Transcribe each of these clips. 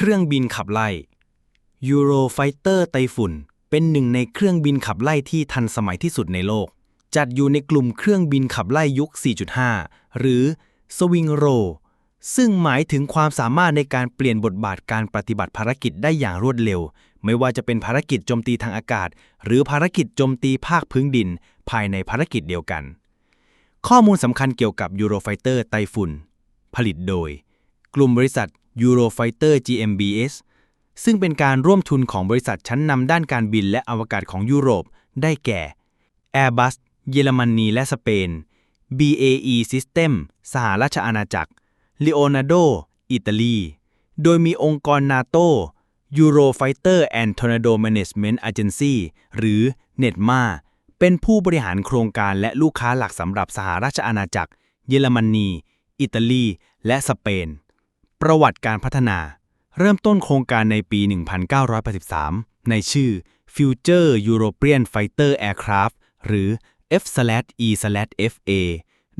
เครื่องบินขับไล่ Eurofighter ไต้ฝุ่นเป็นหนึ่งในเครื่องบินขับไล่ที่ทันสมัยที่สุดในโลก จัดอยู่ในกลุ่มเครื่องบินขับไล่ยุค 4.5 หรือ Swing Row ซึ่งหมายถึงความสามารถในการเปลี่ยนบทบาทการปฏิบัติภารกิจได้อย่างรวดเร็ว ไม่ว่าจะเป็นภารกิจโจมตีทางอากาศ หรือภารกิจโจมตีภาคพื้นดิน ภายในภารกิจเดียวกัน ข้อมูลสำคัญเกี่ยวกับ Eurofighter ไต้ฝุ่นผลิตโดย กลุ่มบริษัท Eurofighter GmbH ซึ่งเป็นการร่วมทุนของบริษัทชั้นนำด้านการบินและอวกาศของยุโรป ได้แก่ Airbus เยอรมนีและสเปน BAE System สหราชอาณาจักร Leonardo อิตาลี โดยมีองค์กรนาโต Eurofighter and Tornado Management Agency หรือ NETMA เป็นผู้บริหารโครงการและลูกค้าหลักสำหรับสหราชอาณาจักร เยอรมนี อิตาลี และสเปน ประวัติการพัฒนา เริ่มต้นโครงการในปี 1983 ในชื่อ Future European Fighter Aircraft หรือ F/E/FA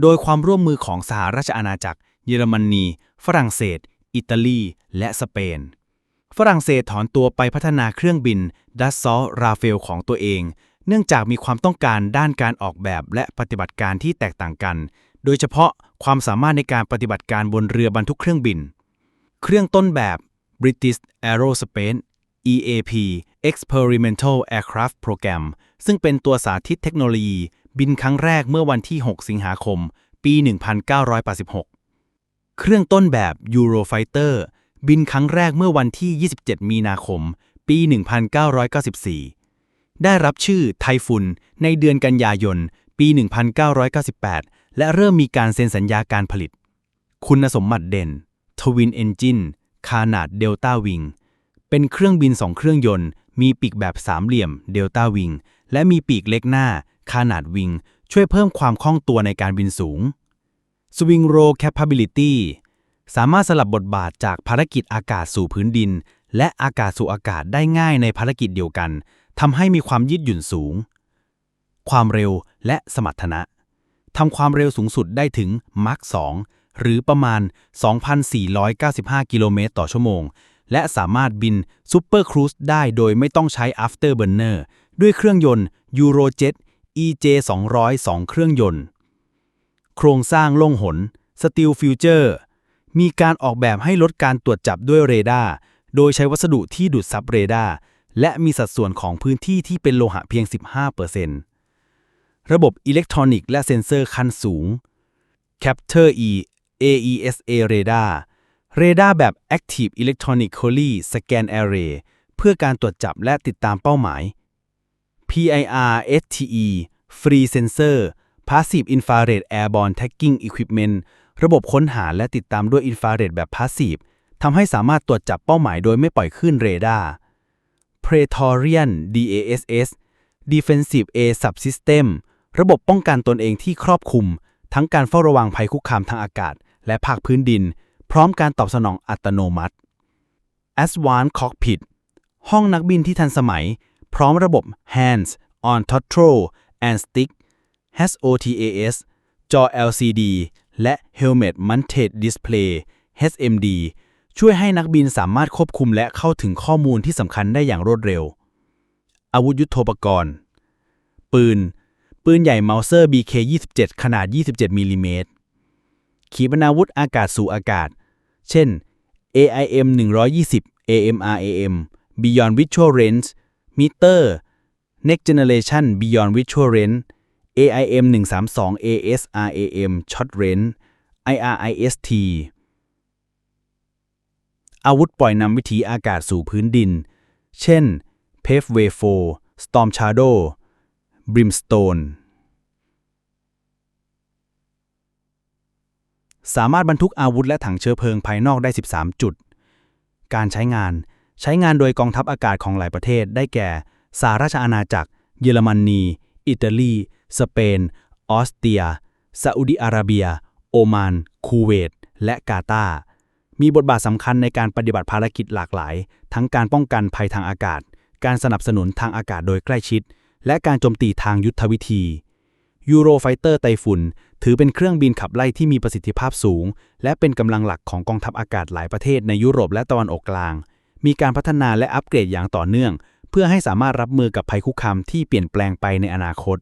โดยความร่วมมือของสหราชอาณาจักร เยอรมนี ฝรั่งเศส อิตาลี และสเปน ฝรั่งเศสถอนตัวไปพัฒนาเครื่องบินดัสซอราเฟลของตัวเอง เนื่องจากมีความต้องการด้านการออกแบบและปฏิบัติการที่แตกต่างกัน โดยเฉพาะความสามารถในการปฏิบัติการบนเรือบรรทุกเครื่องบิน เครื่องต้นแบบ British Aerospace EAP Experimental Aircraft Program ซึ่งเป็นตัวสาธิตเทคโนโลยีบินครั้งแรกเมื่อวันที่ 6 สิงหาคม ปี 1986 เครื่องต้นแบบ Eurofighter บินครั้งแรกเมื่อวันที่ 27 มีนาคม ปี 1994 ได้รับชื่อไทฟุนในเดือนกันยายน ปี 1998 และเริ่มมีการเซ็นสัญญาการผลิต คุณสมบัติเด่น Twin Engine ขนาดเดลต้าวิงเป็นเครื่องบินสองเครื่องยนต์ มีปีกแบบสามเหลี่ยมเดลต้าวิงและมีปีกเล็กหน้าขนาดวิงช่วยเพิ่มความคล่องตัวในการบินสูง Swing Row Capability สามารถสลับบทบาทจากภารกิจอากาศสู่พื้นดิน และอากาศสู่อากาศได้ง่ายในภารกิจเดียวกันทำให้มีความยืดหยุ่นสูง ความเร็วและสมรรถนะทำความเร็วสูงสุดได้ถึง Mach 2 หรือประมาณ 2,495 กิโลเมตรต่อชั่วโมง และสามารถบินซูเปอร์ครูซได้โดยไม่ต้องใช้ Afterburner ด้วยเครื่องยนต์ Eurojet EJ 200เครื่องยนต์ โครงสร้างโล่งหน Steel Future มีการออกแบบให้ลดการตรวจจับด้วยเรดาร์โดยใช้วัสดุที่ดูดซับเรดาร์และมีสัดส่วนของพื้นที่ที่เป็นโลหะเพียง 15%ระบบอิเล็กทรอนิกส์และเซ็นเซอร์ขั้นสูง Capture E AESA Radar เรดาร์แบบ Active Electronically Scan Array เพื่อการตรวจจับและติดตามเป้าหมาย PIR STE Free Sensor Passive Infrared Airborne Tagging Equipment ระบบค้นหาและติดตามด้วยอินฟราเรดแบบ Passive ทำให้สามารถตรวจจับเป้าหมายโดยไม่ปล่อยคลื่นเรดาร์ Praetorian DASS Defensive A Subsystem ระบบป้องกันตนเองที่ครอบคลุม ทั้งการเฝ้าระวังภัยคุกคามทางอากาศ และภาคพื้นดิน พร้อมการตอบสนองอัตโนมัติ Advanced Cockpit ห้องนักบินที่ทันสมัย พร้อมระบบ Hands on Throttle and Stick HOTAS จอ LCD และ Helmet Mounted Display HMD ช่วยให้นักบินสามารถควบคุมและเข้าถึงข้อมูลที่สำคัญได้อย่างรวดเร็ว อาวุธยุโทโธปกรณ์ ปืน ปืนใหญ่เมาเซอร์ BK27 ขนาด 27มิลลิเมตร ขีปนาวุธอากาศสู่อากาศ เช่น AIM 120 AMRAM Beyond Visual Range Meter Next Generation Beyond Visual Range AIM 132 ASRAM Short Range IRIST อาวุธปล่อยนำวิถีอากาศสู่พื้นดิน เช่น Paveway 4 Storm Shadow Brimstone สามารถบรรทุกอาวุธและถังเชื้อเพลิงภายนอกได้ 13 จุด การใช้งานใช้งานโดยกองทัพอากาศของหลายประเทศ ได้แก่ สหราชอาณาจักร เยอรมนี อิตาลี สเปน ออสเตรีย ซาอุดิอาระเบีย โอมาน คูเวต และกาตาร์ มีบทบาทสำคัญในการปฏิบัติภารกิจหลากหลาย ทั้งการป้องกันภัยทางอากาศ การสนับสนุนทางอากาศโดยใกล้ชิด และการโจมตีทางยุทธวิธี ยูโรไฟเตอร์ไต้ฝุ่นถือเป็นเครื่องบินขับไล่ที่มีประสิทธิภาพสูง และเป็นกำลังหลักของกองทัพอากาศหลายประเทศในยุโรปและตะวันออกกลาง มีการพัฒนาและอัปเกรดอย่างต่อเนื่อง เพื่อให้สามารถรับมือกับภัยคุกคามที่เปลี่ยนแปลงไปในอนาคต